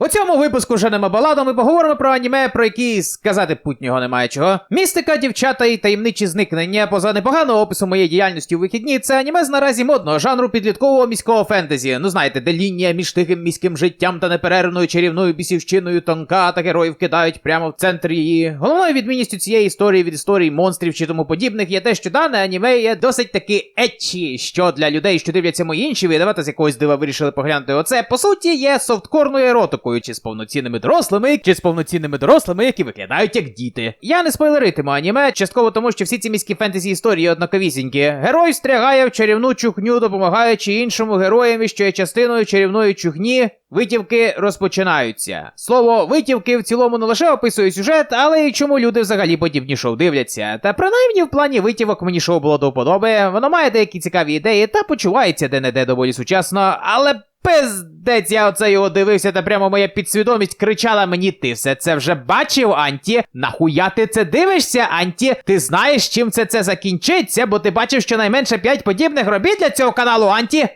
У цьому випуску Женема баладу ми поговоримо про аніме, про які сказати путнього немає чого. Містика, дівчата і таємничі зникнення. Поза непоганого опису моєї діяльності у вихідні, це аніме з наразі модного жанру підліткового міського фентезі. Ну знаєте, де лінія між тихим міським життям та неперервною чарівною бісівщиною тонка, та героїв кидають прямо в центр її. Головною відмінністю цієї історії від історій монстрів чи тому подібних є те, що дане аніме є досить таки етчі, що для людей, що дивляться мої інші видавати з якогось дива вирішили поглянути оце, по суті, є софткорною еротикою, чи з повноцінними дорослими, чи з повноцінними дорослими, які виглядають як діти. Я не спойлеритиму аніме, частково тому, що всі ці міські фентезі історії однаковісінькі. Герой стрягає в чарівну чухню, допомагаючи іншому героєві, що є частиною чарівної чухні. Витівки розпочинаються. Слово витівки в цілому не лише описує сюжет, але й чому люди взагалі подібні шоу дивляться. Та принаймні в плані витівок мені шоу було до вподоби, воно має деякі цікаві ідеї та почувається де-не-де доволі сучасно, але пиздець, я оце його дивився, та прямо моя підсвідомість кричала мені: ти все це вже бачив, Анті? Нахуя ти це дивишся, Анті? Ти знаєш, чим це це закінчиться, бо ти бачив щонайменше 5 подібних робіт для цього каналу, Анті?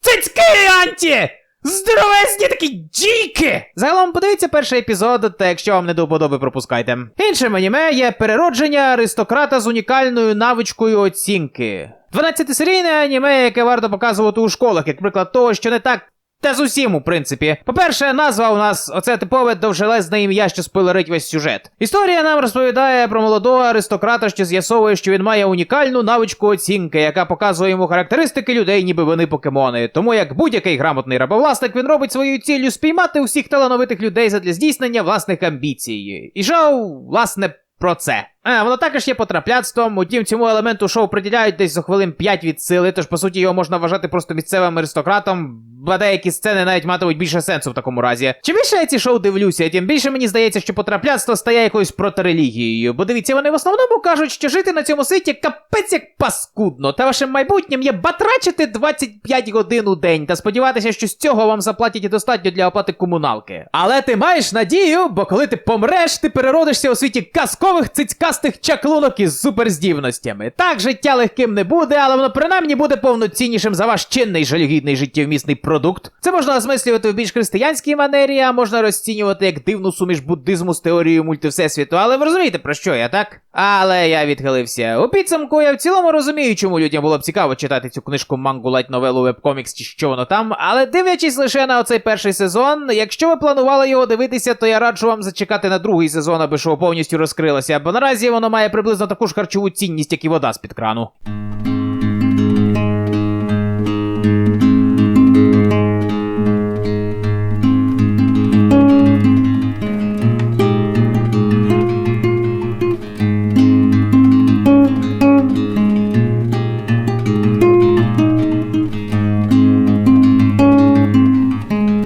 Цицьки, Анті! Здоровезні такі джійки! Загалом подивіться перший епізод, та якщо вам не до вподоби, пропускайте. Іншим аніме є переродження аристократа з унікальною навичкою оцінки. 12-серійне аніме, яке варто показувати у школах, як приклад того, що не так. Та з усім, у принципі. По-перше, назва у нас оце типове довжелезне ім'я, що спойлерить весь сюжет. Історія нам розповідає про молодого аристократа, що з'ясовує, що він має унікальну навичку оцінки, яка показує йому характеристики людей, ніби вони покемони. Тому як будь-який грамотний рабовласник, він робить своєю ціллю спіймати усіх талановитих людей задля здійснення власних амбіцій. І шоу, власне, про це. А, воно також є потрапляцтвом, утім цьому елементу шоу приділяють десь за хвилин 5 від сили, тож по суті його можна вважати просто місцевим аристократом, бо деякі сцени навіть матимуть більше сенсу в такому разі. Чим більше я ці шоу дивлюся, тим більше мені здається, що потрапляцтво стає якоюсь протирелігією. Бо дивіться, вони в основному кажуть, що жити на цьому світі капець як паскудно, та вашим майбутнім є батрачити 25 годин у день та сподіватися, що з цього вам заплатять і достатньо для оплати комуналки. Але ти маєш надію, бо коли ти помреш, ти переродишся у світі казкових цицькастих чаклунок із суперздібностями. Так, життя легким не буде, але воно принаймні буде повноціннішим за ваш чинний жалюгідний життєвмісний продукт. Це можна осмислювати в більш християнській манері, а можна розцінювати як дивну суміш буддизму з теорією мультивсесвіту, але ви розумієте про що я, так? Але я відхилився. У підсумку я в цілому розумію, чому людям було б цікаво читати цю книжку мангу лайт новелу вебкомікс чи що воно там, але дивлячись лише на оцей перший сезон, якщо ви планували його дивитися, то я раджу вам зачекати на другий сезон, аби шоу повністю розкрилося, бо наразі воно має приблизно таку ж харчову цінність, як і вода з-під крану.